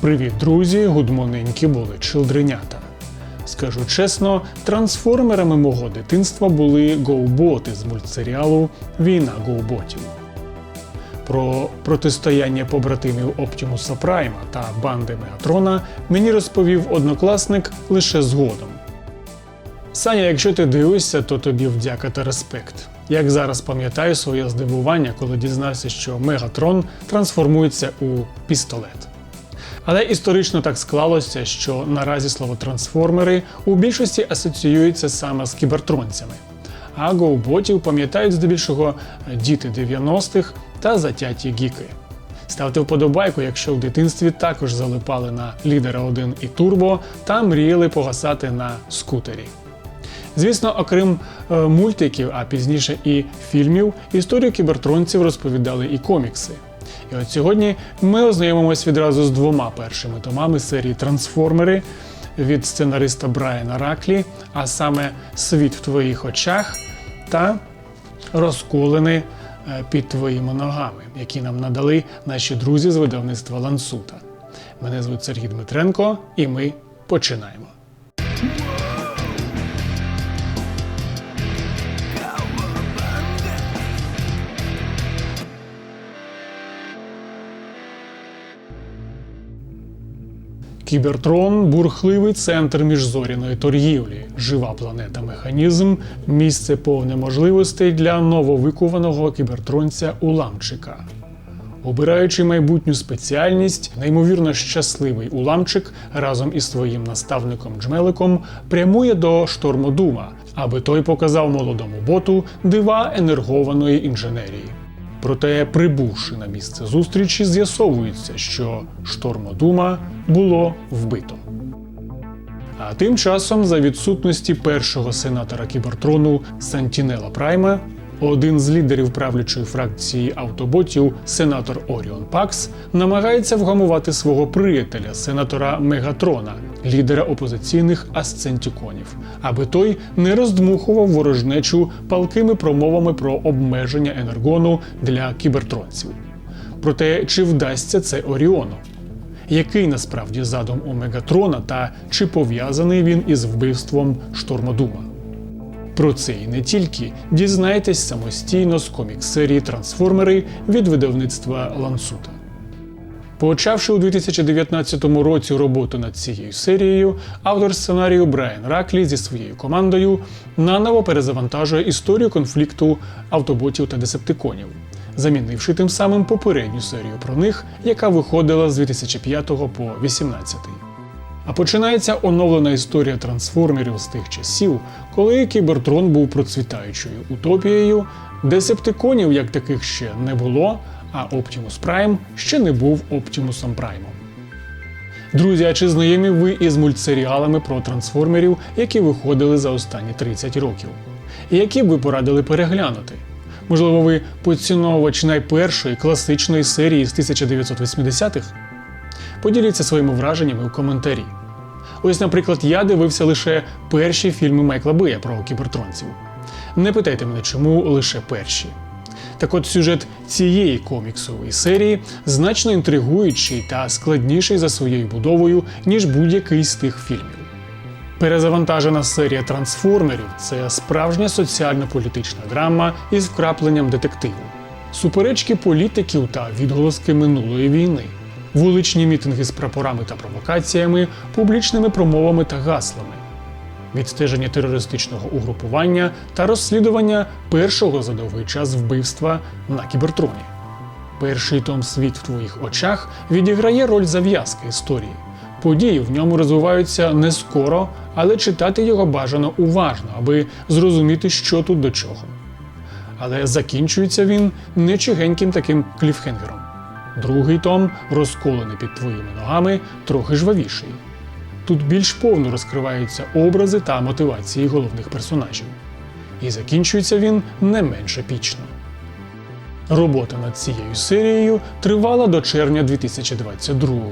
Привіт, друзі! Гудмоненькі були чилдренята. Скажу чесно, трансформерами мого дитинства були гоуботи з мультсеріалу Війна гоуботів. Про протистояння побратимів Оптімуса Прайма та банди Мегатрона мені розповів однокласник лише згодом. Саня, якщо ти дивишся, то тобі вдяка та респект. Як зараз пам'ятаю своє здивування, коли дізнався, що Мегатрон трансформується у пістолет. Але історично так склалося, що наразі слово трансформери у більшості асоціюється саме з кібертронцями. А гоуботів пам'ятають здебільшого діти 90-х та затяті гіки. Ставте вподобайку, якщо в дитинстві також залипали на лідера 1 і турбо та мріяли погасати на скутері. Звісно, окрім е, мультиків, а пізніше і фільмів, історію кібертронців розповідали і комікси. І от сьогодні ми ознайомимось відразу з двома першими томами серії Трансформери від сценариста Брайана Раклі, а саме Світ в твоїх очах та Розколений е, під твоїми ногами, які нам надали наші друзі з видавництва Лансута. Мене звуть Сергій Дмитренко, і ми починаємо. Кібертрон бурхливий центр міжзоряної торгівлі, жива планета механізм, місце повне можливостей для нововикуваного кібертронця уламчика. Обираючи майбутню спеціальність, неймовірно щасливий уламчик разом із своїм наставником Джмеликом прямує до штормодума, аби той показав молодому боту дива енергованої інженерії. Проте, прибувши на місце зустрічі, з'ясовується, що штормодума було вбито. А тим часом, за відсутності першого сенатора кібертрону Сантінела Прайма, один з лідерів правлячої фракції автоботів, сенатор Оріон Пакс, намагається вгамувати свого приятеля, сенатора Мегатрона, лідера опозиційних асцентіконів, аби той не роздмухував ворожнечу палкими промовами про обмеження енергону для кібертронців. Проте чи вдасться це Оріону? Який насправді задум у Мегатрона та чи пов'язаний він із вбивством Штормодума? Про це і не тільки дізнайтесь самостійно з комікс-серії Трансформери від видавництва Лансута. Почавши у 2019 році роботу над цією серією, автор сценарію Брайан Раклі зі своєю командою наново перезавантажує історію конфлікту автоботів та десептиконів, замінивши тим самим попередню серію про них, яка виходила з 2005 по 2018. А починається оновлена історія трансформерів з тих часів, коли Кібертрон був процвітаючою утопією, десептиконів як таких ще не було, а Оптімус Прайм ще не був Оптімусом Праймом. Друзі, а чи знайомі ви із мультсеріалами про трансформерів, які виходили за останні 30 років? І які б ви порадили переглянути? Можливо, ви поціновувач найпершої класичної серії з 1980-х? Поділіться своїми враженнями у коментарі. Ось, наприклад, я дивився лише перші фільми Майкла Бея про кібертронців. Не питайте мене, чому лише перші. Так от сюжет цієї коміксової серії значно інтригуючий та складніший за своєю будовою, ніж будь-який з тих фільмів. Перезавантажена серія трансформерів це справжня соціально-політична драма із вкрапленням детективу, суперечки політиків та відголоски минулої війни, вуличні мітинги з прапорами та провокаціями, публічними промовами та гаслами, відстеження терористичного угрупування та розслідування першого за довгий час вбивства на кібертроні. Перший том світ в твоїх очах відіграє роль зав'язки історії. Події в ньому розвиваються не скоро, але читати його бажано уважно, аби зрозуміти, що тут до чого. Але закінчується він не чигеньким таким кліфхенгером. Другий том, розколений під твоїми ногами, трохи жвавіший. Тут більш повно розкриваються образи та мотивації головних персонажів. І закінчується він не менш епічно. Робота над цією серією тривала до червня 2022-го.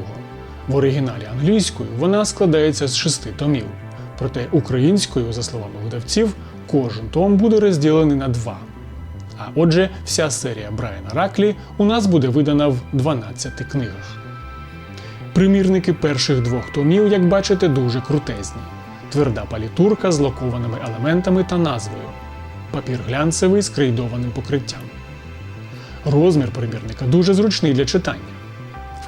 В оригіналі англійською вона складається з шести томів, проте українською, за словами видавців, кожен том буде розділений на два. А отже, вся серія Брайана Раклі у нас буде видана в 12 книгах. Примірники перших двох томів, як бачите, дуже крутезні. Тверда палітурка з лакованими елементами та назвою. Папір глянцевий з крейдованим покриттям. Розмір примірника дуже зручний для читання.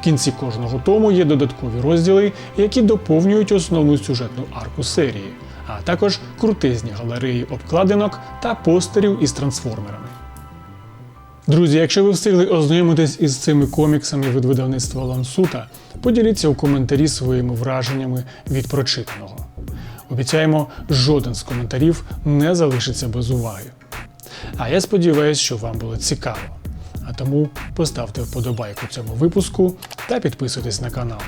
В кінці кожного тому є додаткові розділи, які доповнюють основну сюжетну арку серії, а також крутезні галереї обкладинок та постерів із трансформерами. Друзі, якщо ви встигли ознайомитись із цими коміксами від видавництва Лансута, поділіться у коментарі своїми враженнями від прочитаного. Обіцяємо, жоден з коментарів не залишиться без уваги. А я сподіваюся, що вам було цікаво. А тому поставте вподобайку цьому випуску та підписуйтесь на канал.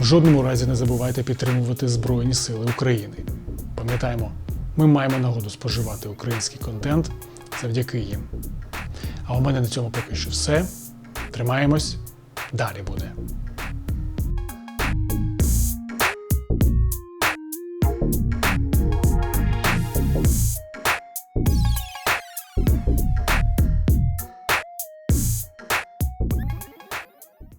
В жодному разі не забувайте підтримувати Збройні Сили України. Пам'ятаємо, ми маємо нагоду споживати український контент завдяки їм. А у мене на цьому поки що все. Тримаємось, далі буде.